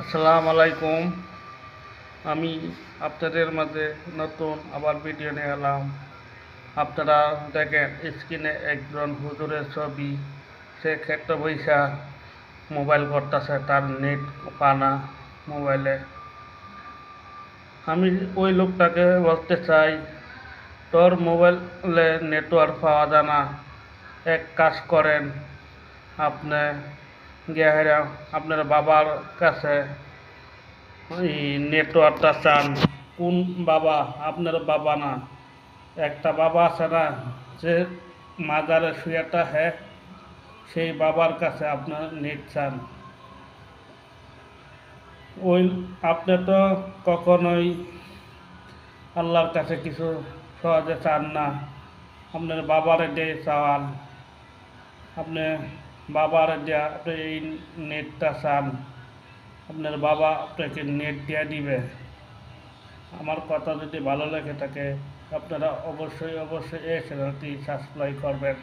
আসসালামু আলাইকুম। আমি আপনাদের মাঝে নতুন আবার ভিডিও নিয়ে এলাম। আপনারা দেখেন স্ক্রিনে একজন হুজুরের ছবি। সে ক্ষেত্র বৈশা মোবাইল করতেছে, তার নেট পানা মোবাইলে। আমি ওই লোকটাকে বলতে চাই, তোর মোবাইলে নেটওয়ার্ক পাওয়া যায় না। এক কাজ করেন, আপনি গিয়ে আপনার বাবার কাছে নেটওয়ার্কটা চান। কোন বাবা? আপনার বাবা না। একটা বাবা আছে না, যে মাজারে শুয়েটা হ্যাঁ সেই বাবার কাছে আপনার নেট চান। ওই আপনি তো কখনোই আল্লাহর কাছে কিছু সহজে চান না। আপনার বাবারে দিয়ে চাওয়ান। আপনি বাবার যা এই নেটটা চান। আপনার বাবা আপনাকে নেট দিয়ে দিবে। আমার কথা যদি ভালো লাগে থাকে আপনারা অবশ্যই অবশ্যই এই চ্যানেলটি সাবস্ক্রাইব করবেন।